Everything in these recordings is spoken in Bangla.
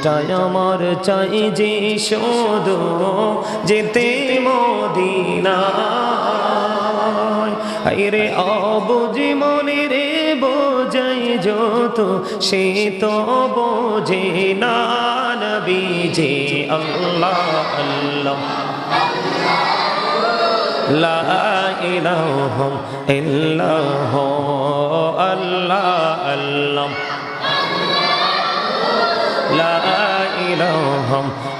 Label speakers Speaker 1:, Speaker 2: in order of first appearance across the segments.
Speaker 1: মনটাই আমার চাই যে শোধ? যেতে মদিনা রে অবুঝি মনে রে বোঝাই যত, সে তো বোঝে না বিজে আল্লাহ আল্লাহ। লাহ আল্লাহ আল্লাহ আল্লাহ। لا إله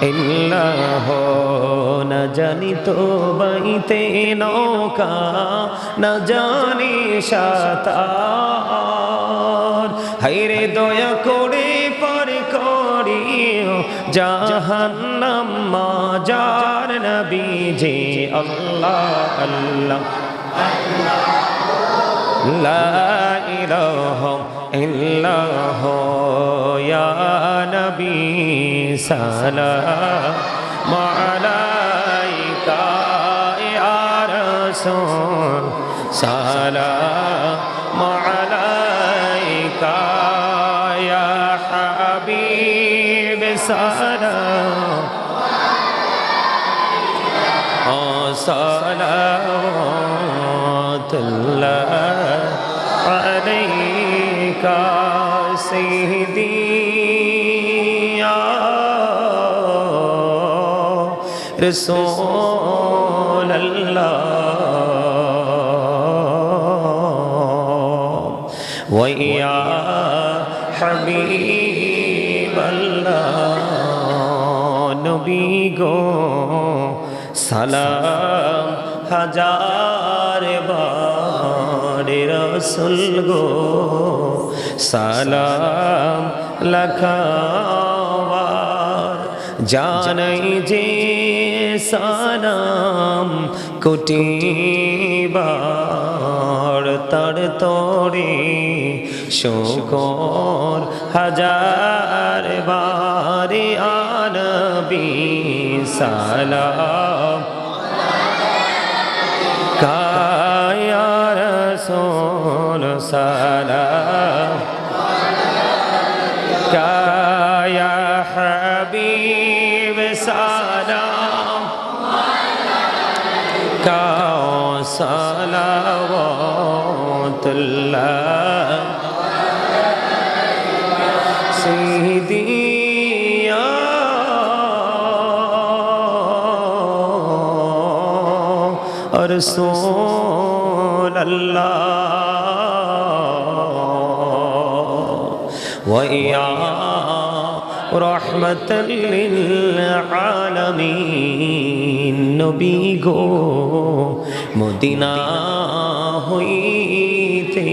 Speaker 1: إلا هو না জানি তো বাইতে নৌকা না জানি সাতার হাইরে দয়া করে পর করিও জাহান্নাম মাজার নবী যে আল্লাহ আল্লাহ لا ইলাহ ইল্লাহ ইয়া নবী সালাম আলাইকা ইয়া রাসূল সালাম আলাইকা ইয়া হাবিব সালাম। کا سیدی رسول اللہ۔ ویا حبیب اللہ۔ نبی گو۔ سلام۔ ہزار রসুল গো, সালাম লখাবার জানাই যে সালাম কোটিবার, তার তরে শোকর হাজার বারে আনবী সালাম। কায়া وسلام يا حبيب سلام كا صلوات الله سيدي رسول اللہ রহমত আলমিন নবী গো, মদিনা হইতে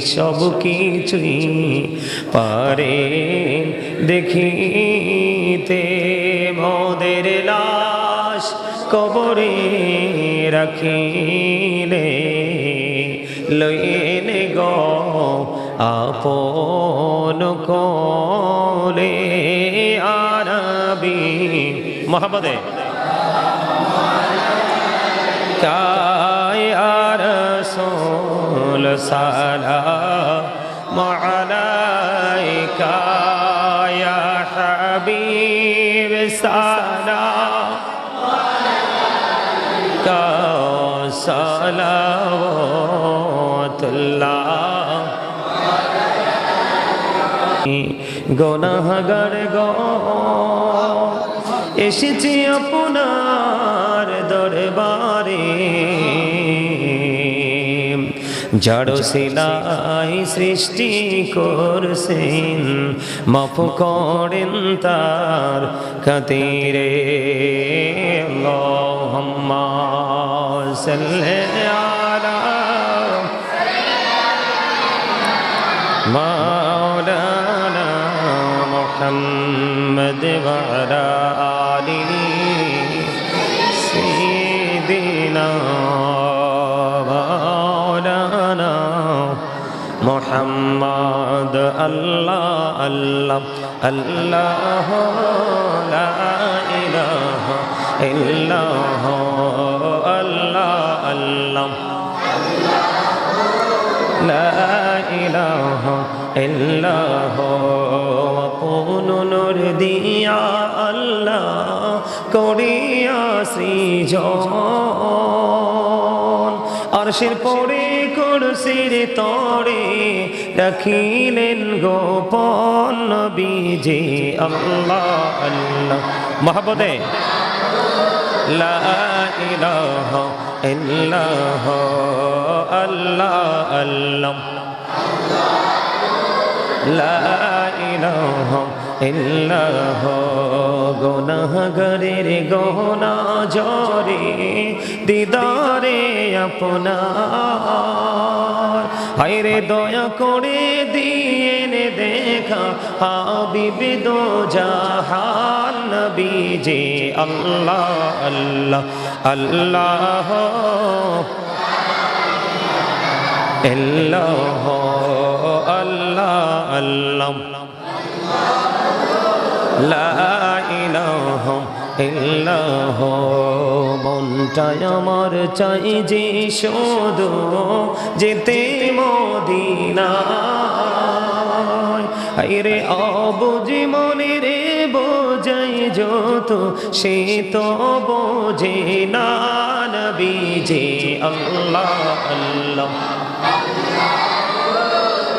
Speaker 1: সব কিছুই পারে দেখিতে। মোদের লাশ কবরে রাখিলে লইলে গো আপন কোলে আরবি মোহাম্মদে কায় আর সোল সালা মালাইকা ইয়া হাবিব সালাম সালাওয়াতুল্লাহ। গনাহগার গ। এসেছি আপনার দরবারে। জড় শিলাই সৃষ্টি করছেন, মাফ করেন তার খাতিরে। আল্লাহুম্মা সাল্লি محمد وعلى آله سيدنا مولانا محمد الله الله الله لا إله إلا هو الله الله لا إله إلا هو সৃজন। আরশের পরে কুরসির তরে রাখিলেন গোপন নবীজি, আল্লাহ আল্লাহ। মহাবদে লা ইলাহা আল্লাহ আল্লাহ। লা ইলাহা ইল্লাহ গুনাহগারের গহনা জরে দিদারে আপনার। হায়রে দয়া করে দিয়ে নে দেখা হাবিবি দো জাহান নবীজি। আল্লাহ আল্লাহ আল্লাহ। ইল্লাহ আল্লাহ আল্লাহ। আমার চাই যে শুধু যেতে মদিনা আইরে অবুঝি মনে রে বোঝাই যত, সে তো বোঝে না নবীজি আল্লাহ আল্লাহ।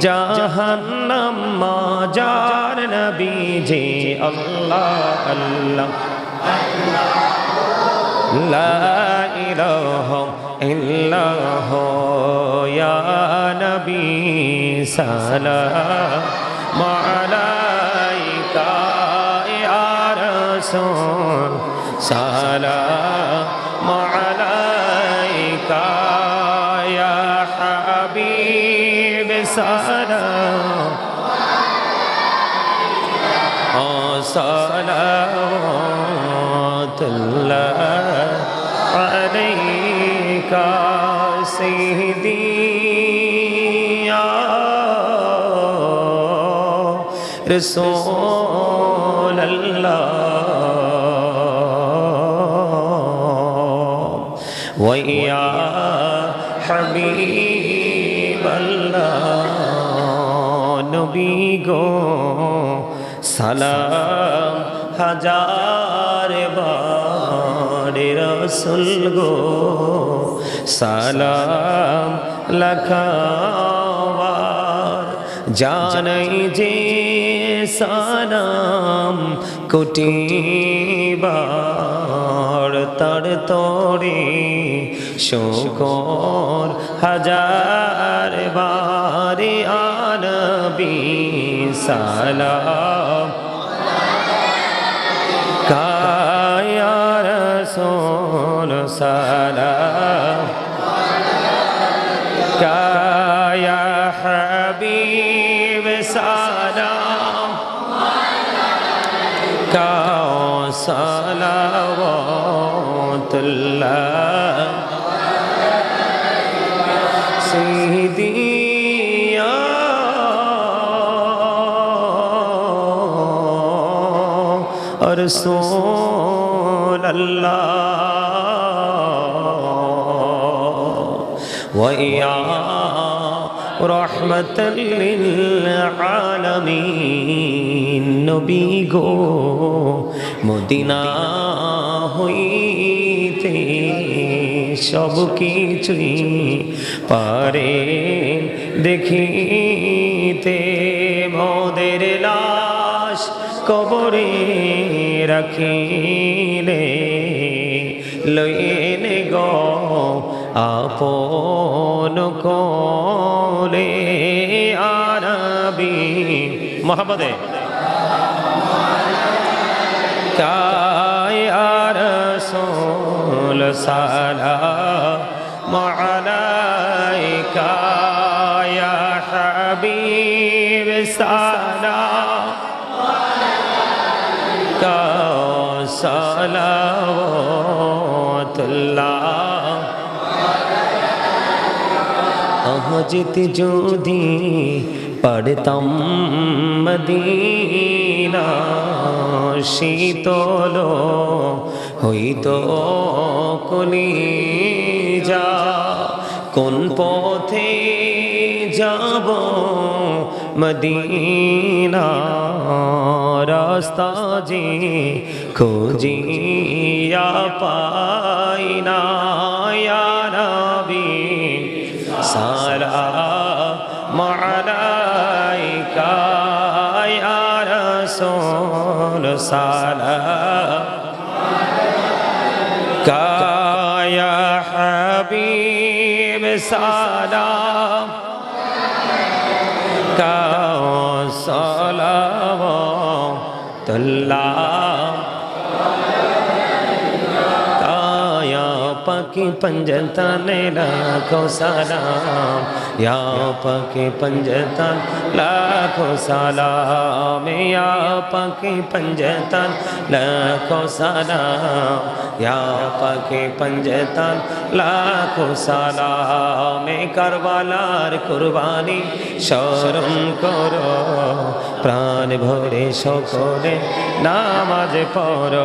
Speaker 1: জাহান্নাম মাজার নবী, যে আল্লাহ আল্লাহ। লা ইলাহা ইল্লাহ ইয়া নবী সালাম। আলাইকা ইয়া রাসূল, সালাম। صلوات الله عليك سيدي. يا رسول الله. ويا حبيب الله. নবী গো, সালাম হাজার বারে রসুল গো, সালাম লখাওয়ার জানাই যে সালাম কুটিবার তার তরে শোকর হাজার বারে আ আনবি সালাম। কায়া রসুল সালাম। কায়া হাবিব সালাম। কাও সালাওয়াতুল্লাহ। সিদিয়া رسول الله ويا رحمة للعالمين নবী গো মদিনা হইতে সব কিছুই পারে দেখিতে মোদের লাশ কবরে রাখিলে লইনে গ আপন কোলে আরবি মোহাম্মদে কায় আর সোল সালা মালাইকা ইয়া হাবিব সালা। আহজিত যদি পড়তাম মদিনা শীতল হইত কলি যা কোন পথে যাব? মদিনা রাস্তা যে খোঁজিয়া পাই না নবী সারা মালাইকা রাসূল সালাম কায়া হাবিব। সালাম। কাও সালাম কায়া পাকি পঞ্জতনে রাখো সালাম। یا پکی پنجتن، لاکھوں سلام، یا پکی پنجتن، لاکھوں سلام، یا پکی پنجتن، لاکھوں سلام کربالار قربانی شورم کرو، پران প্রাণ ভরে সকলে নামাজ পড়।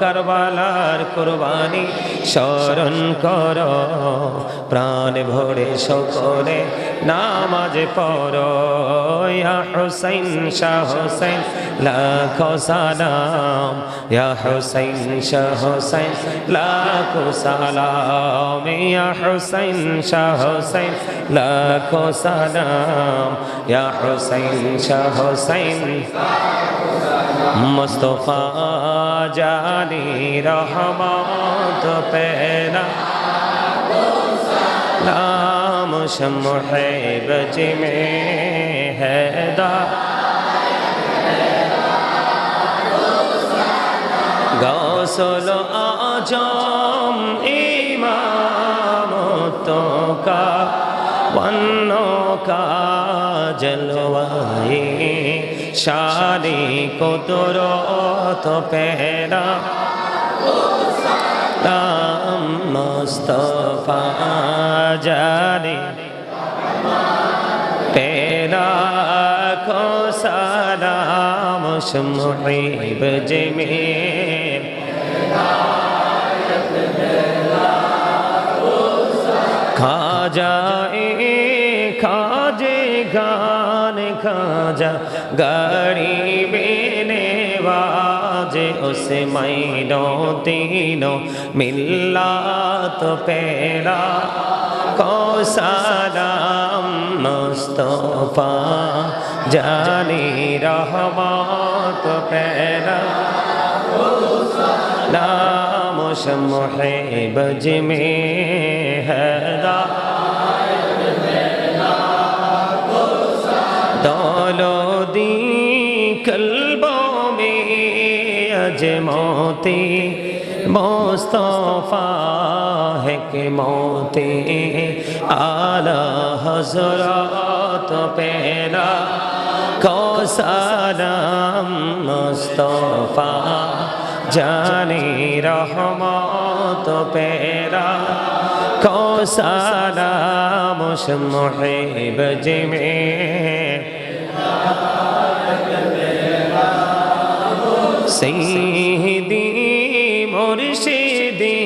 Speaker 1: করবালার কুরবানি স্মরণ কর। প্রাণ ভরে সকলে নামাজ পড়। ইয়া হুসাইন, শাহ হুসাইন, লাখ সালাম। হুসাইন, শাহ হুসাইন, লাখ সালাম। হুসাইন, শাহ হুসাইন, লাখ সালাম। হুসাইন, শাহ حسین، مصطفیٰ جانی رحمت پینا نام شمع بج میں حیدہ دا۔ آجام امام تو کا ونوں کا جلوہ شاری کو درو تو پہرا رام مصطفیٰ جاری تیرا کو سارا مشمعیب جمیل تیرا کو سارا খাজায়ে খাজে গান খাজা গরিবে নেওয়াজে উসে মাইনো তিনো মিল্লাত পেরা কৌসালাম মুস্তফা জানি রহমত পেরা নাম সমহে বজ মে موتی مصطفیٰ ہے کہ موتی اعلی حضرات پہلا کو سلام مصطفیٰ۔ جانی رحمات پیرا۔ کو سلام شمع بجم سیدی مرشدی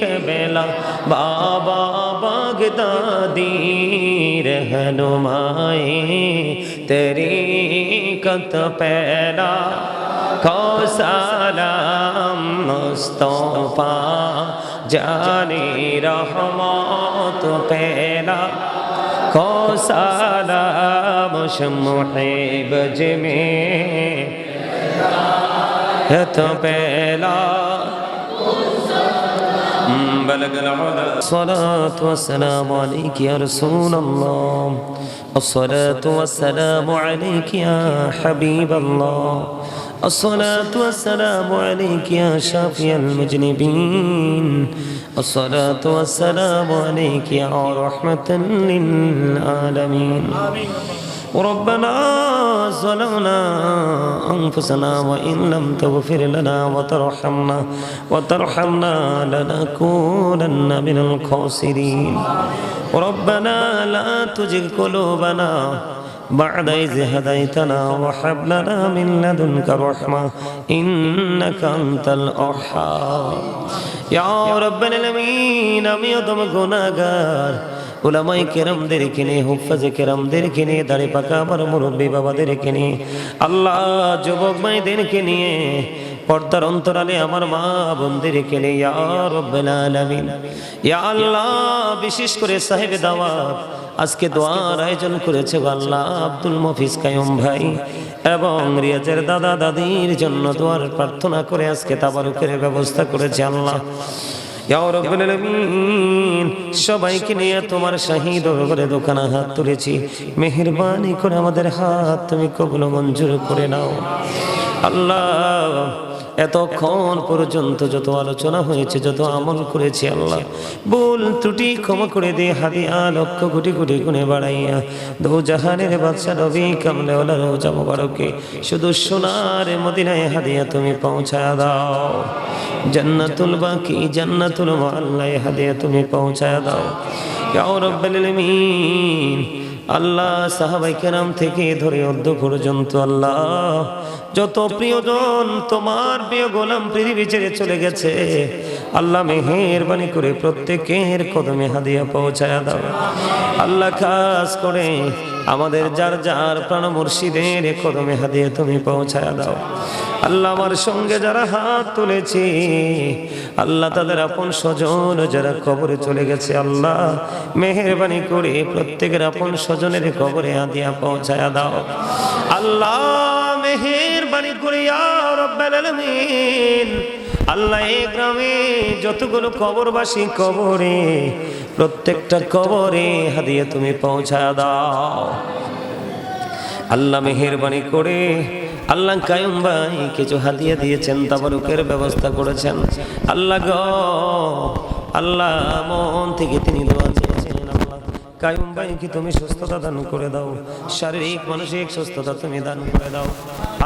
Speaker 1: قبلہ بابا بغدادی رہنمائی۔ تری کت پیدا সালাম মুস্তফা জানি রহমত পেলা খো সালাম মুহেব জমে تو پہلا بلغ العلا صلاة والسلام عليك يا رسول الله الصلاة والسلام عليك يا حبيب الله الصلاة والسلام عليك يا شافي المجنبين. الصلاة والسلام عليك يا رحمة للعالمين. ربنا ظلمنا أنفسنا وإن لم تغفر لنا وترحمنا وترحمنا لنكونن من الخاسرين. ربنا لا تزغ قلوبنا بعد إذ هديتنا وهب لنا من لدنك رحمة إنك أنت الأرحم يا رب العالمين আমি অদম গুনাহগার ওলামাই কেরামদেরকে নিয়ে হুফাজে কেরামদেরকে নিয়ে দাড়ি পাকা আমার মুরব্বী বাবাদেরকে নিয়ে আল্লাহ যুবক মাইদেরকে নিয়ে পর্দার অন্তরালে আমার মা বোনদেরকে নিয়ে ইয়া রব্বাল আলামিন ইয়া আল্লাহ বিশেষ করে সাহেব দাওয়াত আজকে দোয়ার আয়োজন করেছে আল্লাহ আব্দুল মফিজ কায়ুম ভাই। এবং রিয়াজের দাদা দাদির জন্য দোয়ার প্রার্থনা করে আজকে তাবারুকের ব্যবস্থা করেছে আল্লাহ। সবাইকে নিয়ে তোমার শাহী দোকানে হাত তুলেছি। মেহেরবানি করে আমাদের হাত তুমি কবুল মঞ্জুর করে নাও। আল্লাহ এতক্ষণ পর্যন্ত যত আলোচনা হয়েছে, যত আমল করেছি আল্লাহ। ভুল ত্রুটি ক্ষমা করে দিয়ে হাদিয়া, লক্ষ কোটি কোটি গুণে বাড়াইয়া। দু জাহানের বাদশা রবি কামলে রোজা মোবারকে শুধু সোনার মদিনায় হাদিয়া তুমি পৌঁছায় দাও। জান্নাতুল বাকি, জান্নাতুল আল্লাহ হাদিয়া তুমি পৌঁছায় দাও। রাব্বাল আলামিন আল্লাহ সাহাবাই কেরাম থেকে ধরে অর্ধ পর্যন্ত আল্লাহ, যত প্রিয়জন তোমার প্রিয় গোলাম পৃথিবী ছেড়ে চলে গেছে, আল্লাহ মেহেরবানি করে প্রত্যেকের কদমে হাদিয়া পৌঁছায় দাও। আল্লাহ খাস করে আমাদের যার যার প্রাণ মুর্শিদের কদমে হাদিয়া তুমি পৌঁছায় দাও। আল্লাহ আমার সঙ্গে যারা হাত তুলেছে, আল্লাহ তাদের আপন স্বজন যারা কবরে চলে গেছে, আল্লাহ মেহরবানি করে প্রত্যেকের আপন স্বজনের কবরে আদিয়া পৌঁছায় দাও। আল্লাহ মেহেরবানি করে, ইয়া রব্বাল আলামিন আল্লাহ এই গ্রামে যতগুলো কবরবাসী কবরে, প্রত্যেকটা কবরে হাদিয়া তুমি পৌঁছা দাও। আল্লাহ মেহেরবানি করে আল্লাহ কায়ুম ভাই কিছু হাদিয়া দিয়েছেন, তাবারুকের ব্যবস্থা করেছেন। আল্লাহ গ, আল্লাহ মন থেকে তিনি দোয়া চেয়েছেন, আল্লাহ কায়ুম ভাইকে তুমি সুস্থতা দান করে দাও, শারীরিক, মানসিক সুস্থতা তুমি দান করে দাও।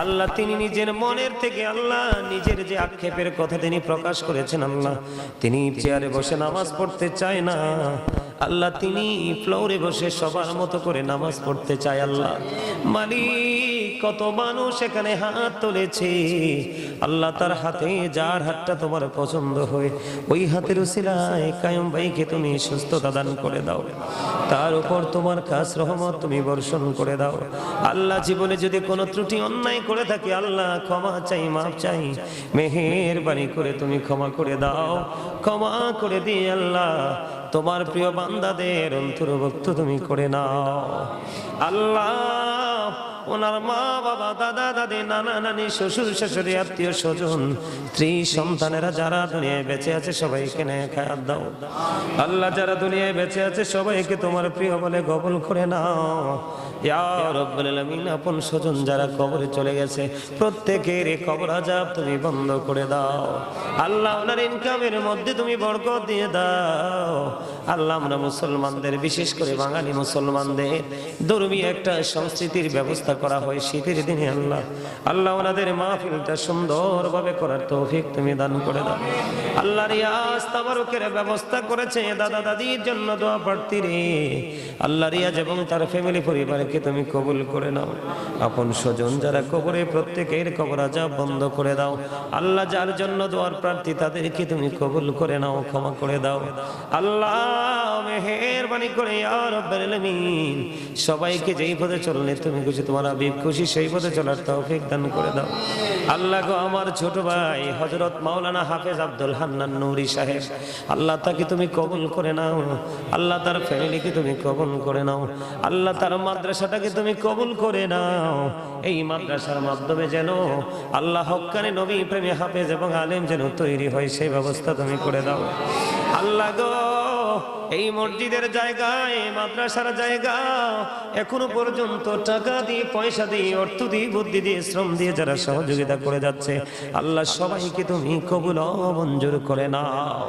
Speaker 1: আল্লাহ তিনি নিজের মনের থেকে আল্লাহ নিজের যে আক্ষেপের কথা তিনি প্রকাশ করেছেন আল্লাহ, তিনি চেয়ারে বসে নামাজ পড়তে চায় না। আল্লাহ তিনি ফ্লোরে বসে সবার মতো করে নামাজ পড়তে চায় আল্লাহ। মালিক, কত মানুষ এখানে হাত তুলেছে। আল্লাহ তার হাতে, যার হাতটা তোমার পছন্দ হয়, ওই হাতের উসিলায় কায়ম ভাইকে তুমি সুস্থতা দান করে দাও। তার উপর তোমার কাজ রহমত তুমি বর্ষণ করে দাও। আল্লাহ জীবনে যদি কোনো ত্রুটি, অন্যায় করে থাকি, আল্লাহ ক্ষমা চাই, মাফ চাই। মেহের বাণী করে তুমি ক্ষমা করে দাও। ক্ষমা করে দিয়ে আল্লাহ তোমার প্রিয় বান্দাদের অন্তর্ভুক্ত তুমি করে নাও। আল্লাহ ওনার মা, বাবা, দাদা, দাদি, নানা, নানি, শ্বশুর, শাশুড়ি, আত্মীয় স্বজন, স্ত্রী, সন্তানেরা যারা দুনিয়ায় বেঁচে আছে সবাইকে নেয় খায়াত দাও। আল্লাহ যারা দুনিয়ায় বেঁচে আছে সবাইকে তোমার প্রিয় বলে গবল করে নাও। যারা চলে গেছে, প্রত্যেকের তুমি বন্ধ করে দাও। আল্লাহ ওনার ইনকামের মধ্যে তুমি দিয়ে দাও। মুসলমানদের, বিশেষ করে বাঙালি মুসলমানদের, ধর্মীয় একটা সংস্কৃতির ব্যবস্থা করা হয় শীতের দিনে আল্লাহ। আল্লাহ ওনাদের মাহফিলটা সুন্দরভাবে করার তৌফিক তুমি দান করে দাও। আল্লাহ রিয়াজ তাবারকের ব্যবস্থা করেছে দাদা দাদির জন্য দোয়া প্রার্থী রে। আল্লাহ রিয়াজ এবং তার ফ্যামিলি পরিবারকে তুমি কবুল করে নাও। আপন স্বজন যারা কবরে প্রত্যেকের কবর আজাব বন্ধ করে দাও। আল্লাহ যার জন্য দোয়ার প্রার্থী তাদেরকে তুমি কবুল করে নাও, ক্ষমা করে দাও। আল্লাহ মেহেরবানি করে আলামিন। সবাইকে যেই পথে চললে তুমি খুশি তোমার আবিব খুশি সেই পথে চলার তৌফিক দান করে দাও। আল্লাহ গো, আমার ছোট ভাই হযরত মাওলানা হাফেজ আব্দুল হান্নান নূরি সাহেব, আল্লাহ তাকে তুমি কবুল করে নাও। আল্লাহ তার ফ্যামিলিকে তুমি কবুল করে নাও। আল্লাহ তার মাদ্রাসাটাকে তুমি কবুল করে নাও। এই মাদ্রাসার মাধ্যমে যেন আল্লাহ হক্কানি নবী প্রেমী হাফেজ এবং আলেম যেন তৈরি হয়, সেই ব্যবস্থা তুমি করে দাও। আল্লাহ গো এই মসজিদের জায়গায়, মাদ্রাসার জায়গা এখনও পর্যন্ত টাকা দিয়ে, পয়সা দিয়ে, অর্থ দিয়ে, বুদ্ধি দিয়ে, শ্রম দিয়ে যারা সহযোগিতা করে যাচ্ছে, আল্লাহ সবাইকে তুমি কবুল অবঞ্জুর করে নাও।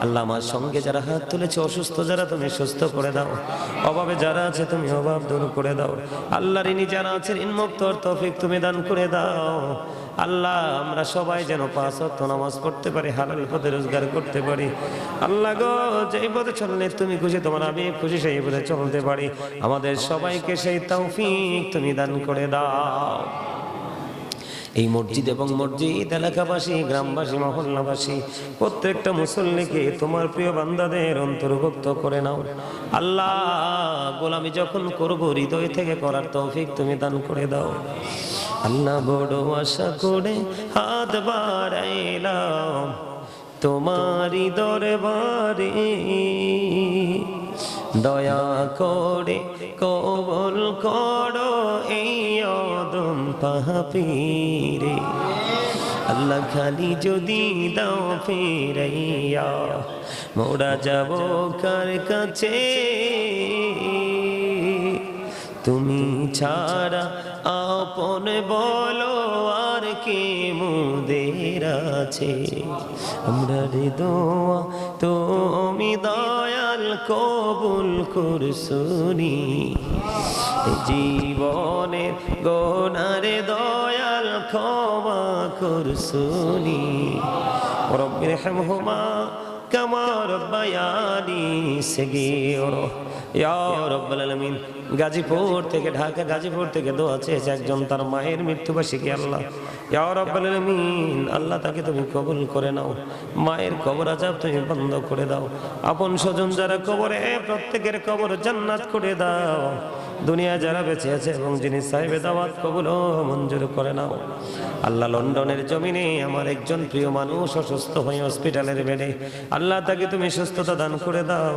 Speaker 1: আল্লাহ আমার সঙ্গে যারা হাত তুলেছে, অসুস্থ যারা, তুমি সুস্থ করে দাও। অভাবে যারা আছে, তুমি অভাব দূর করে দাও। আল্লাহর ইনি যারা আছেন ইনমুক্ত তৌফিক তুমি দান করে দাও। আল্লাহ, আমরা সবাই যেন পাঁচ ওয়াক্ত নামাজ পড়তে পারি, হালাল পথে রোজগার করতে পারি। আল্লাহ গো, যেই পথে চললে তুমি খুশি, তোমার আমি খুশি, সেই পথে চলতে পারি। আমাদের সবাইকে সেই তৌফিক তুমি দান করে দাও। এই মসজিদ এবং মসজিদ এলাকাবাসী, গ্রামবাসী, মহল্লাবাসী, প্রত্যেকটা মুসল্লিকে তোমার প্রিয় বান্দাদের অন্তর্ভুক্ত করে নাও। আল্লাহ গোলামি যখন করব, হৃদয় থেকে করার তৌফিক তুমি দান করে দাও। আল্লাহ বড় আশা করে হাত বাড়াইলাম তোমারি দরবারে। দয়া করে কবল করো এই পাপিরে আল্লাহ খালি যদি দাও ফিরাইয়া, মোরা যাব কার কাছে? তুমি ছাড়া আপন বলো আর কে মুদের আছে? আমরা রে দোয়া, তুমি দয়াল কবুল করছুনি জীবনের গোনারে দয়াল ক্ষমা করছুনি রব্বির হেমহুমা কামা রব্বায়ানি সগীরা। ইয়া রব্বাল আলামিন, গাজীপুর থেকে ঢাকা, গাজীপুর থেকে দোয়া চেয়েছে একজন তার মায়ের মৃত্যুবার্ষিকী, আল্লাহ। ইয়া রব্বাল আলামিন, আল্লাহ তাকে তুমি কবুল করে নাও। মায়ের কবর আজাব তুমি বন্ধ করে দাও। আপন স্বজন যারা কবরে, প্রত্যেকের কবর জান্নাত করে দাও। দুনিয়া যারা বেঁচে আছে এবং যিনি সাহেবে দাওয়াত কবুল মঞ্জুর করে নাও। আল্লাহ লন্ডনের জমিনে আমার একজন প্রিয় মানুষ অসুস্থ হয়ে হসপিটালের বেডে আল্লাহ তাকে তুমি সুস্থতা দান করে দাও।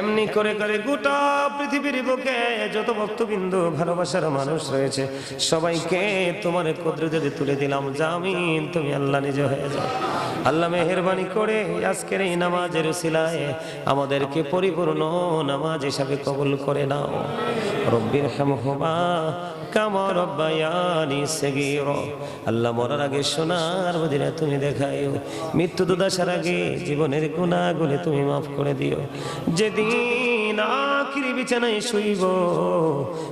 Speaker 1: এমনি করে করে গোটা পৃথিবীর বুকে যত ভক্তবিন্দু, ভালোবাসার মানুষ রয়েছে, সবাইকে তোমার কুদরতে তুলে দিলাম। জামিন তুমি আল্লাহ নিজে হয়ে যাও। আল্লাহ মেহরবানি করে আজকের এই নামাজের সিলায় আমাদেরকে পরিপূর্ণ নামাজ হিসাবে কবুল করে নাও। রব্বির হামহুমা কামা রব্বায়ানি সগীর। আল্লাহ মরার আগে, সোনার মদিনা তুমি দেখাইও। মৃত্যু দুদাসার আগে, জীবনের গুণাগুলি তুমি মাফ করে দিও। যেদিন আখিরি বিছানায় শুইব।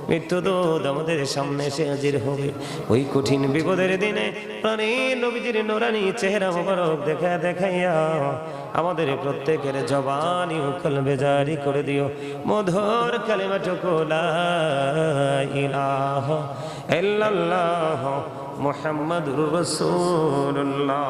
Speaker 1: মৃত্যু দোদ আমাদের সামনে এসে হাজির হবে। ওই কঠিন বিপদের দিনে প্রাণে নবীজির নোরানি চেহারা মোবারক দেখা দেখাইয়া আমাদের প্রত্যেকের জবানি ও কলবে জারি করে দিও। মধুর কালেমাটুকু লা ইলাহা ইল্লাল্লাহ মুহাম্মাদুর রাসূলুল্লাহ।